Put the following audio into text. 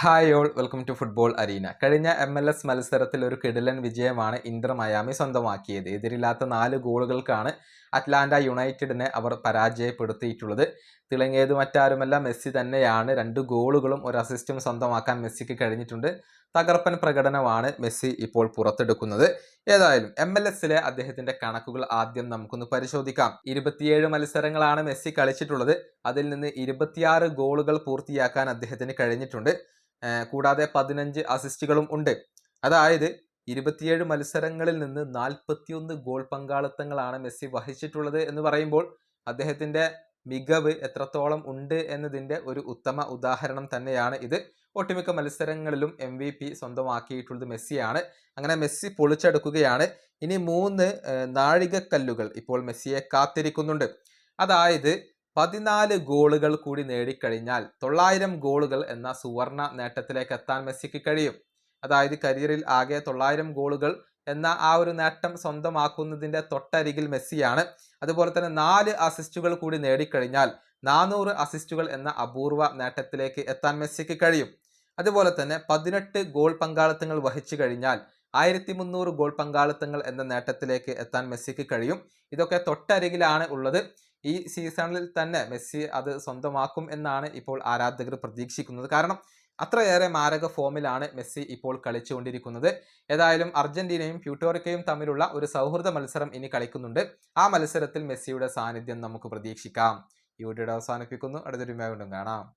Hi all welcome to football arena കഴിഞ്ഞ M L S മത്സരത്തിൽ ഒരു കിടിലൻ വിജയമാണ് ഇന്ദ്ര മയാമി സ്വന്തമാക്കിയത്. എതിരില്ലാത്ത നാല് ഗോളുകൾക്കാണ് അറ്റ്ലാന്റ യുണൈറ്റഡിനെ അവർ പരാജയപ്പെടുത്തിയിട്ടുള്ളത്. തിളങ്ങിയത് മറ്റാരുമല്ല മെസ്സി തന്നെയാണ്. രണ്ട് ഗോളുകളും ഒരു അസിസ്റ്റും സ്വന്തമാക്കാൻ മെസ്സിക്ക് കഴിഞ്ഞിട്ടുണ്ട്. തകർപ്പൻ പ്രകടനമാണ് മെസ്സി ഇപ്പോൾ പുറത്തെടുക്കുന്നത്. ഏതായാലും എം എൽ എസിലെ അദ്ദേഹത്തിന്റെ കണക്കുകൾ ആദ്യം നമുക്കൊന്ന് പരിശോധിക്കാം. ഇരുപത്തിയേഴ് മത്സരങ്ങളാണ് മെസ്സി കളിച്ചിട്ടുള്ളത്. അതിൽ നിന്ന് ഇരുപത്തിയാറ് ഗോളുകൾ പൂർത്തിയാക്കാൻ അദ്ദേഹത്തിന് കഴിഞ്ഞിട്ടുണ്ട്. കൂടാതെ പതിനഞ്ച് അസിസ്റ്റുകളും ഉണ്ട്. അതായത് ഇരുപത്തിയേഴ് മത്സരങ്ങളിൽ നിന്ന് നാൽപ്പത്തിയൊന്ന് ഗോൾ പങ്കാളിത്തങ്ങളാണ് മെസ്സി വഹിച്ചിട്ടുള്ളത് എന്ന് പറയുമ്പോൾ അദ്ദേഹത്തിന്റെ മികവ് എത്രത്തോളം ഉണ്ട് എന്നതിന്റെ ഒരു ഉത്തമ ഉദാഹരണം തന്നെയാണ് ഇത്. ഒട്ടുമിക്ക മത്സരങ്ങളിലും എം വി പി സ്വന്തമാക്കിയിട്ടുള്ളത് മെസ്സിയാണ്. അങ്ങനെ മെസ്സി പൊളിച്ചെടുക്കുകയാണ്. ഇനി മൂന്ന് നാഴികക്കല്ലുകൾ ഇപ്പോൾ മെസ്സിയെ കാത്തിരിക്കുന്നുണ്ട്. അതായത് പതിനാല് ഗോളുകൾ കൂടി നേടിക്കഴിഞ്ഞാൽ തൊള്ളായിരം ഗോളുകൾ എന്ന സുവർണ നേട്ടത്തിലേക്ക് എത്താൻ മെസ്സിക്ക് കഴിയും. അതായത് കരിയറിൽ ആകെ തൊള്ളായിരം ഗോളുകൾ എന്ന ആ ഒരു നേട്ടം സ്വന്തമാക്കുന്നതിന്റെ തൊട്ടരികിൽ മെസ്സിയാണ്. അതുപോലെ തന്നെ നാല് അസിസ്റ്റുകൾ കൂടി നേടിക്കഴിഞ്ഞാൽ നാനൂറ് അസിസ്റ്റുകൾ എന്ന അപൂർവ നേട്ടത്തിലേക്ക് എത്താൻ മെസ്സിക്ക് കഴിയും. അതുപോലെ തന്നെ പതിനെട്ട് ഗോൾ പങ്കാളിത്തങ്ങൾ വഹിച്ചു കഴിഞ്ഞാൽ ആയിരത്തി മുന്നൂറ് ഗോൾ പങ്കാളിത്തങ്ങൾ എന്ന നേട്ടത്തിലേക്ക് എത്താൻ മെസ്സിക്ക് കഴിയും. ഇതൊക്കെ തൊട്ടരികിലാണ് ഉള്ളത്. ഈ സീസണിൽ തന്നെ മെസ്സി അത് സ്വന്തമാക്കും എന്നാണ് ഇപ്പോൾ ആരാധകർ പ്രതീക്ഷിക്കുന്നത്. കാരണം അത്രയേറെ മാരക ഫോമിലാണ് മെസ്സി ഇപ്പോൾ കളിച്ചുകൊണ്ടിരിക്കുന്നത്. ഏതായാലും അർജന്റീനയും പ്യൂട്ടോറിക്കയും തമ്മിലുള്ള ഒരു സൗഹൃദ മത്സരം ഇനി കളിക്കുന്നുണ്ട്. ആ മത്സരത്തിൽ മെസ്സിയുടെ സാന്നിധ്യം നമുക്ക് പ്രതീക്ഷിക്കാം. ഈ വീഡിയോ അവസാനിപ്പിക്കുന്നു. അടുത്തൊരു കാണാം.